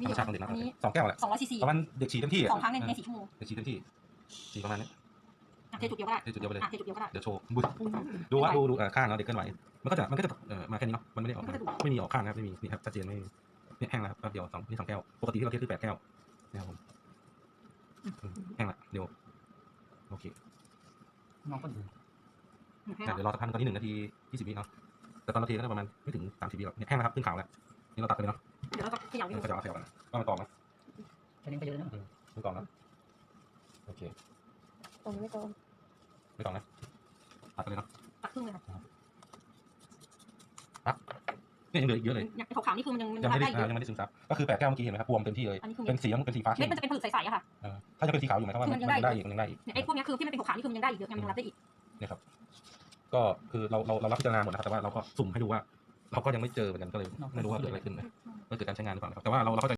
มีธรรมชาติของเด็กนะอันนี้สองแก้วแหละสองร้อยซีซีประมาณเด็กฉี่เต็มที่สองครั้งในในสี่ชั่วโมงเด็กฉี่เต็มที่ฉี่ประมาณนี้อะเทจุดเดียวก็ได้เทจุดเดียวไปเลยอะเทจุดเดียวก็ได้เดี๋ยวโชว์บุดูว่าดูดูเอ่อข้างเนาะเด็กเคลื่อนไหวมันก็จะมันก็จะเอ่อมาแค่นี้เนาะมันไม่ได้ออกมาไม่มีออกข้างนะครับไม่มีนี่ครับชัดเจนไม่มีเนี่ยแห้งแล้วครับแป๊บเดียวสองนี่สองแก้วปกติที่เราเทคือแปดแก้วนะครับผมอืมแห้งละเดี๋ยวโอเคน้องก็ดูให้อะเราเดี๋ยวรอสักพักตอนนี้หนึ่งนาทียี่สิบวิเนาะแต่ตอนเราเทก็ได้ประมาณไม่ถึงสามสิบวิหรอกเนี่ยแห้งแล้วครับขึ้นขาวแล้วนี่เราตัดไปเลยเนาะเดี๋ยวเราจะเขย่าเดี๋ดูยวก็จะเอาเขย่ากันว่ามันตองไหมแค่นี้ก็เยอะแล้วไม่ตองนะโอเคตรงไม่ตรงไม่ตองนะตัดไปเลยเนาะตักครึ่งเลยค่ะเนี่ยยังเหลืออีกเยอะเลยเนี่ยไอ้ขาวๆนี่คือมันยังมันยัยังงไม่ทำได้ได้เยอ่าอะยังไม่ได้ซึมซับก็คือแปดแก้วเมื่อกี้เห็นไหมครับบวมเต็มที่เลยอันนี้คือเป็นสีเป็นสีฟ้าเม็เข้ดมมันจะเป็นผลึกใสๆอะค่ะเออถ้าจะเป็นสีขาวอยู่ไหมายความว่าคือมัมันนยังได้ได้อีกมันยังได้อีกเนี่ยไอ้พวกเนี้ยคือที่มันเป็นขาวๆนี่คือมันยังได้อีกเยอะยังมันรับได้อีกเนี่ยครับก็คือเราเราเรารับพิจารณาหมดนะครับแต่ว่าเราก็สุ่มให้ดูว่า เราก็ยังไม่เจอเหมือนกันก็เลยไม่รู้ว่าเกิดอะไรขึ้นนะว่าเกิดการใช้งานหรือเปล่านะครับแต่ว่าเราเราเข้าใจ